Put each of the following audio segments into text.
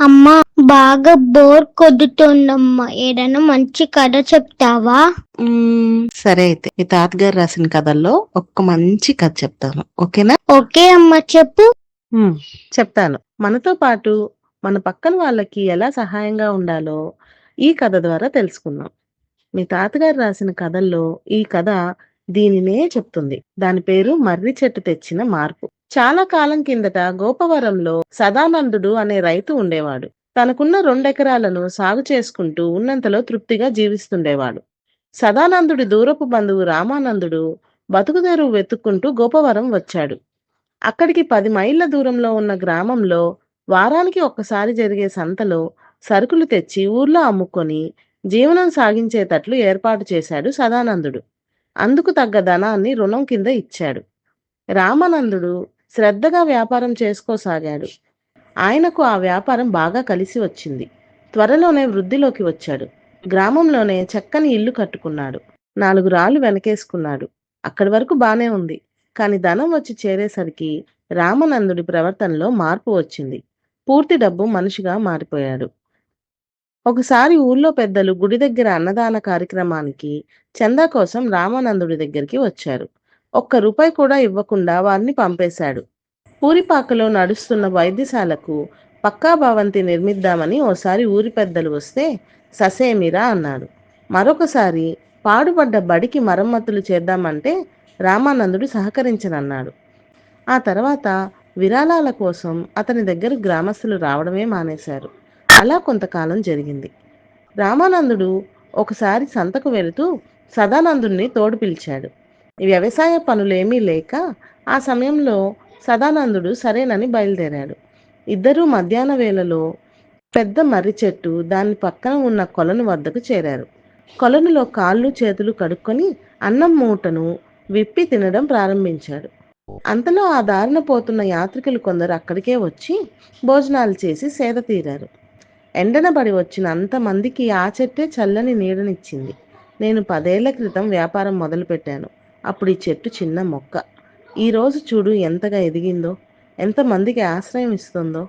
అమ్మా బాగా బోర్ కొడుతోందమ్మా. ఏదైనా మంచి కథ చెప్తావా? సరే అయితే మీ తాతగారు రాసిన కథల్లో ఒక్క మంచి కథ చెప్తాను. ఓకేనా? ఓకే అమ్మా చెప్పు. చెప్తాను. మనతో పాటు మన పక్కన వాళ్ళకి ఎలా సహాయంగా ఉండాలో ఈ కథ ద్వారా తెలుసుకుందాం. మీ తాతగారు రాసిన కథల్లో ఈ కథ దీనినే చెప్తుంది. దాని పేరు మర్రి చెట్టు తెచ్చిన మార్పు. చాలా కాలం కిందట గోపవరంలో సదానందుడు అనే రైతు ఉండేవాడు. తనకున్న రెండెకరాలను సాగు చేసుకుంటూ ఉన్నంతలో తృప్తిగా జీవిస్తుండేవాడు. సదానందుడి దూరపు బంధువు రామానందుడు బతుకుదేరు వెతుక్కుంటూ గోపవరం వచ్చాడు. అక్కడికి పది మైళ్ళ దూరంలో ఉన్న గ్రామంలో వారానికి ఒక్కసారి జరిగే సంతలో సరుకులు తెచ్చి ఊర్లో అమ్ముకొని జీవనం సాగించేటట్లు ఏర్పాటు చేశాడు సదానందుడు. అందుకు తగ్గ ధనాన్ని రుణం కింద ఇచ్చాడు. రామానందుడు శ్రద్ధగా వ్యాపారం చేసుకోసాగాడు. ఆయనకు ఆ వ్యాపారం బాగా కలిసి వచ్చింది. త్వరలోనే వృద్ధిలోకి వచ్చాడు. గ్రామంలోనే చక్కని ఇల్లు కట్టుకున్నాడు. నాలుగు రాళ్ళు వెనకేసుకున్నాడు. అక్కడి వరకు బానే ఉంది. కాని ధనం వచ్చి చేరేసరికి రామనందుడి ప్రవర్తనలో మార్పు వచ్చింది. పూర్తి డబ్బు మనిషిగా మారిపోయాడు. ఒకసారి ఊర్లో పెద్దలు గుడి దగ్గర అన్నదాన కార్యక్రమానికి చందా కోసం రామానందుడి దగ్గరికి వచ్చారు. ఒక్క రూపాయి కూడా ఇవ్వకుండా వారిని పంపేశాడు. పూరిపాకలో నడుస్తున్న వైద్యశాలకు పక్కా భవంతి నిర్మిద్దామని ఓసారి ఊరి పెద్దలు వస్తే ససేమిరా అన్నాడు. మరొకసారి పాడుపడ్డ బడికి మరమ్మతులు చేద్దామంటే రామానందుడు సహకరించనన్నాడు. ఆ తర్వాత విరాళాల కోసం అతని దగ్గర గ్రామస్తులు రావడమే మానేశారు. అలా కొంతకాలం జరిగింది. రామానందుడు ఒకసారి సంతకు వెళుతూ సదానందుణ్ణి తోడు పిలిచాడు. వ్యవసాయ పనులేమీ లేక ఆ సమయంలో సదానందుడు సరేనని బయలుదేరాడు. ఇద్దరూ మధ్యాహ్న వేళలో పెద్ద మర్రి చెట్టు దాని పక్కన ఉన్న కొలను వద్దకు చేరారు. కొలనులో కాళ్ళు చేతులు కడుక్కొని అన్నం మూటను విప్పి తినడం ప్రారంభించాడు. అంతలో ఆ దారిన పోతున్న యాత్రికులు కొందరు అక్కడికే వచ్చి భోజనాలు చేసి సేద తీరారు. ఎండనబడి వచ్చిన అంతమందికి ఆ చెట్టే చల్లని నీడనిచ్చింది. నేను పదేళ్ళ క్రితం వ్యాపారం మొదలుపెట్టాను. అప్పుడు ఈ చెట్టు చిన్న మొక్క. ఈ రోజు చూడు ఎంతగా ఎదిగిందో ఎంతమందికి ఆశ్రయం ఇస్తుందో.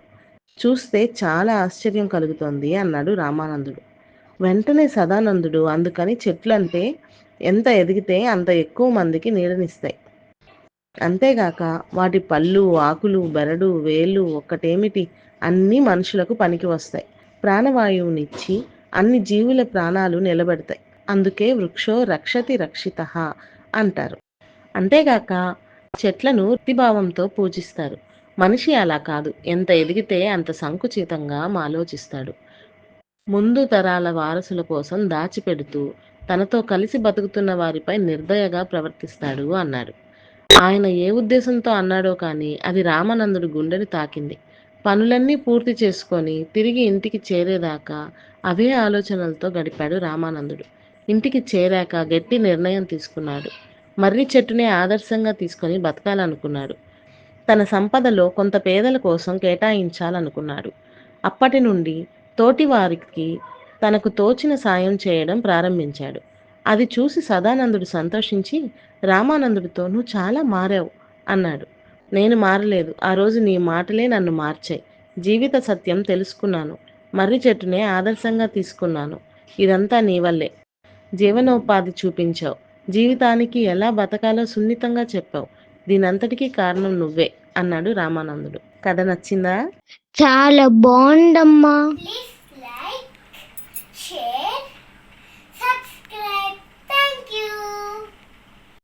చూస్తే చాలా ఆశ్చర్యం కలుగుతోంది అన్నాడు రామానందుడు. వెంటనే సదానందుడు అందుకని చెట్లంటే ఎంత ఎదిగితే అంత ఎక్కువ మందికి నీడనిస్తాయి. అంతేగాక వాటి పళ్ళు ఆకులు బెరడు వేళ్ళు ఒక్కటేమిటి అన్నీ మనుషులకు పనికి వస్తాయి. ప్రాణవాయువునిచ్చి అన్ని జీవుల ప్రాణాలు నిలబెడతాయి. అందుకే వృక్షో రక్షతి రక్షిత అంటారు. అంతేగాక చెట్లను వృత్తిభావంతో పూజిస్తారు. మనిషి అలా కాదు. ఎంత ఎదిగితే అంత సంకుచితంగా ఆలోచిస్తాడు ముందు తరాల వారసుల కోసం దాచిపెడుతూ తనతో కలిసి బతుకుతున్న వారిపై నిర్దయగా ప్రవర్తిస్తాడు అన్నాడు. ఆయన ఏ ఉద్దేశంతో అన్నాడో కానీ అది రామానందుడి గుండెని తాకింది. పనులన్నీ పూర్తి చేసుకొని తిరిగి ఇంటికి చేరేదాకా అవే ఆలోచనలతో గడిపాడు రామానందుడు. ఇంటికి చేరాక గట్టి నిర్ణయం తీసుకున్నాడు. మర్రి చెట్టునే ఆదర్శంగా తీసుకొని బతకాలనుకున్నాడు. తన సంపదలో కొంత పేదల కోసం కేటాయించాలనుకున్నాడు. అప్పటి నుండి తోటి వారికి తనకు తోచిన సాయం చేయడం ప్రారంభించాడు. అది చూసి సదానందుడు సంతోషించి రామానందుడితో నువ్వు చాలా మారావు అన్నాడు. నేను మారలేదు. ఆ రోజు నీ మాటలే నన్ను మార్చాయి. జీవిత సత్యం తెలుసుకున్నాను. మర్రి చెట్టునే ఆదర్శంగా తీసుకున్నాను. ఇదంతా నీ వల్లే. జీవనోపాధి చూపించావు. జీవితానికి ఎలా బతకాలో సున్నితంగా చెప్పావు. దీనంతటికీ కారణం నువ్వే అన్నాడు రామానందుడు. కథ నచ్చిందా? చాలా బాగుందమ్మా.